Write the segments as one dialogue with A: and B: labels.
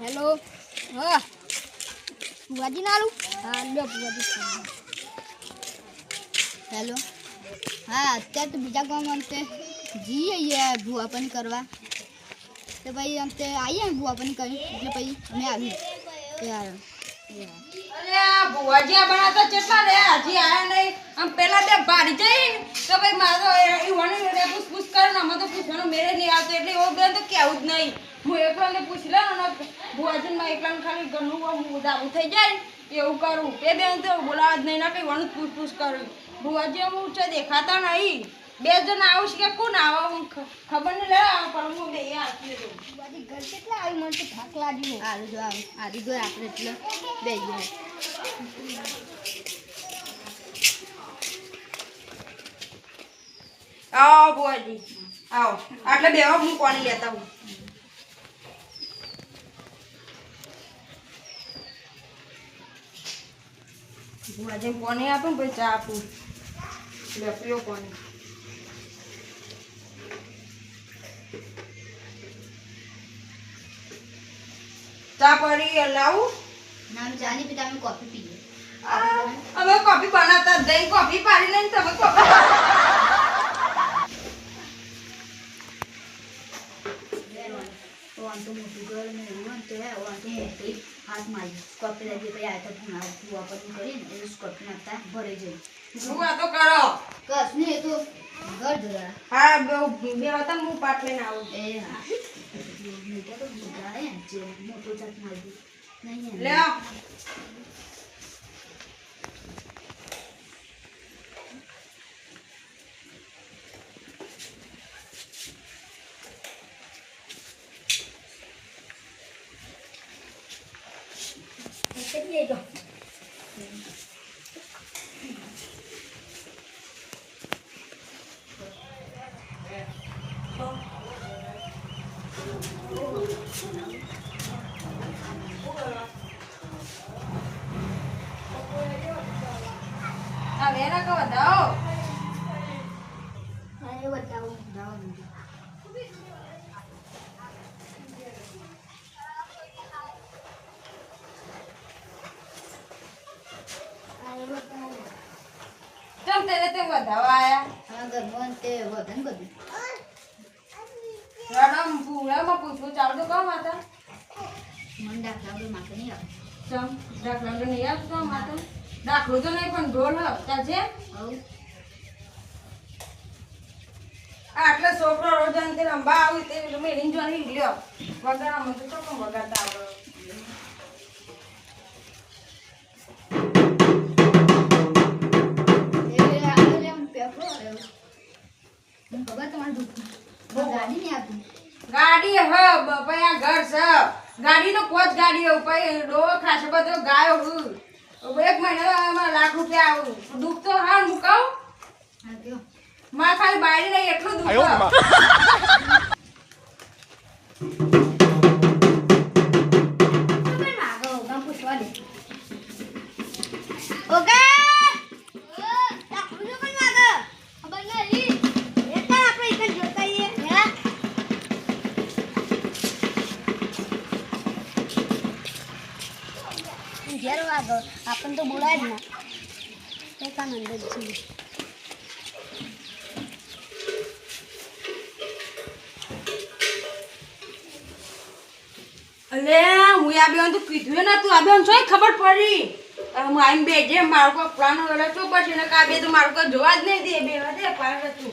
A: Hello હા. ભુવાજી ના આલું? હેલો હા, અત્યારે તો બીજા ગામમાં આઈએ જઈએ ભુવાપન કરવા. તો ભાઈ અંતે આવીએ ભુવા ભુવાપન કરી. એટલે પછી અમે આવી યાર
B: અરે ભુવાજી આપણા તો કેટલા રે હજી આયા નહીં. આમ પેલા બે ભારી જઈ તો ભાઈ મારો એ વણી રે પૂછ પૂછ કરે ને અમે તો પૂછવાનો મેળે નહીં આવતો. એટલે એવો બેન તો કેવું જ નહીં. હું એકલાને પૂછી લઉં ને ભુવાજનમાં એકલાને ખાલી ઘરનું હું દાબું થઈ જાય ને એવું કરું. એ બેન તો બોલાવા જ નહીં ના કંઈ વણું પૂછ પૂછ કરું. ભુવાજી હું છે દેખાતા નહીં. બે જણ આવું કે કોણ આવો હું ખબર નહીં લે પણ હું બે આપી દઉં.
A: ભુવાજી ઘર કેટલા આવી મને તો થાક લાગ્યું. આવી જો આવું આરી જો આપણે એટલે બે ગયા
B: આવો બુઆજી. આવો. આટલે બેવા હું પાણી લેતા હું બુઆજી પાણી આપું ભાઈ ચા આપું. લે પીઓ પાણી. ચા પડી લાવું.
A: ના ચા નહીં પીતા અમે કોફી પીએ.
B: અમે કોફી બનાવતા જ કોફી પાડી લઈને તમે કોફી
A: તો તો મોટું ઘર ને એવું તો હે, તો મોટી હાથ મારી કોફી લાગી પછી આ તો ભૂણા ભૂવાપન કરીને એ કોફી નાખતા ભરે જાય
B: શું વાતો કરો.
A: કસ ને એ તો ઘર ધરા
B: હા બે બે હતા હું પાટ લઈને આવું.
A: એ હા. મોટા તો ભૂગા હે જે મોટો જાત મારી નહીં એમ.
B: લે
A: કેટલી જો
B: આ વેરા કો વધાવો
A: હા એ બતાવું બતાવું હા એ બતાવું
B: ચમ તેને તે વધાવા આયા
A: હા ઘરમાં તે વધન બધું.
B: રડમ પૂરામાં પૂછવું ચાલુ તો કામ હતા
A: મન દાખલા માથે નહીં આવે
B: ચમ દાખલા તો નહીં આપતો માતો દાખલો તો નહીં પણ ઢોલ હ
A: આવું.
B: આટલે છોકરો રોજ અંતે રંબા આવી તે મેળીને જો નહીં લ્યો વગાડવામાં તો વગાડતા આવડે?
A: ગાડી નહીં આપી.
B: ગાડી હ આ ઘર છે. ગાડી તો કોચ ગાડી ઉપાય ડો ખાસ બધો ગાયો હું. એક મહિના લાખ રૂપિયા આવું. દુઃખ તો હા મુકાવ
A: હા
B: મારે ખાલી બાયડી નહીં એટલું દુઃખ
A: ઘેર વાગો આપણને તો બોલાય જ ના. એક આનંદ જ છે.
B: અલે હું આ બેન તો કીધું ને તું આ બેન છો ખબર પડી? હું આવીને બે જે મારું કોઈ પ્લાન હોય તો પછી ને કાબે તો મારું કોઈ જોવા જ નહીં દે. બે દે પાર તું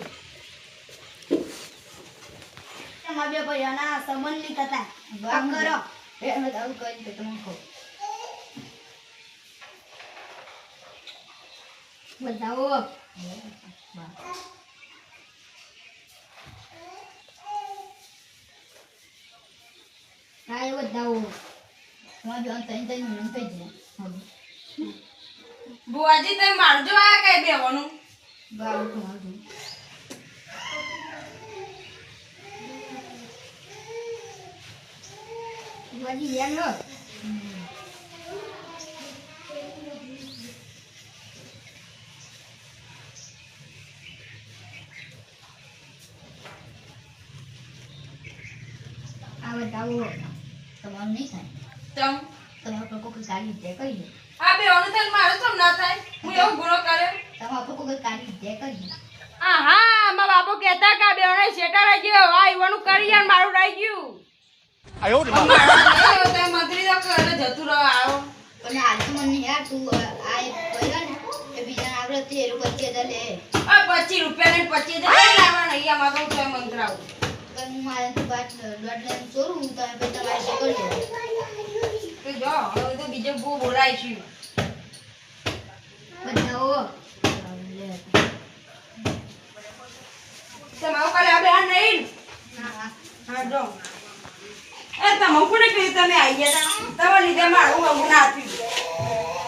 A: તમારા બે ભાઈઓના સંબંધ નહીં થતા. કરો. એ મેં આવું કહી તો તમે કહું. બતાવો. હા એ બતાવો. તમારા બેન તઈ તઈ મને કહી દે
B: બુઆજી તમે મારજો આ કઈ બેવાનું
A: બાવ તમારું બુઆજી યાર લો
B: મારું રહી ગયું. આયો મંત્રી તો કરે જતું રહો આવો.
A: અને આજુ પચીસ
B: રૂપિયા ને પચીસ હજાર લાવવાના મંત્રાવું
A: હું મારે તો બાદ દોઢ ચોરું તમે પછી તમારે કરજો.
B: તો જો હવે તો બીજો બહુ બોલાય છે.
A: બધાઓ
B: તમારું કાલે આ નહીં? હા. જો. એ તમે કોને કહ્યું તમે આવી ગયા? તમારા લીધે મારું ના થયું.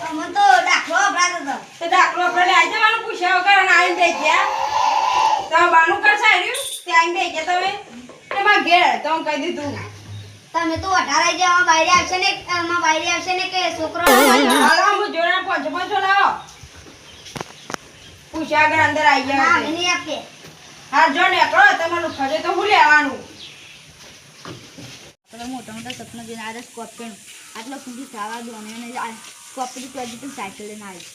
A: અમે તો દાખલો અપરાધ હતો
B: તો દાખલો આપણે આવી જવાનું પૂછ્યા વગર આવીને બેસી ગયા તમે બાનું કરશે રહ્યું ત્યાં આવીને બેસી ગયા તમે? એમાં ઘેર તો હું કહી દીધું.
A: તમે તો અઢાર આઈ જાય બાયરે આવશે ને એમાં બાયરી આવશે ને કે છોકરો
B: હાલો હું જોડે પંચો પંચો લાવો. પૂછ્યા આગળ અંદર આવી ગયા
A: હા નહીં આપે
B: હા જો કરો તમારું ખર્ચે તો હું લેવાનું.
A: આપણે મોટા મોટા સપના જોઈને આ સ્કોર્પિયન આટલો સુધી થવા દો અને આ સ્કોર્પિયન તો હજી પણ સાયકલ લઈને આવી.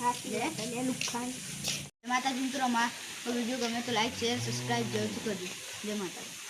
A: હા નુકસાન. માતાજી મિત્રો માં વીડિયો ગમે તો લાઈક શેર સબસ્ક્રાઈબ જરૂરથી કરજો. જય માતાજી.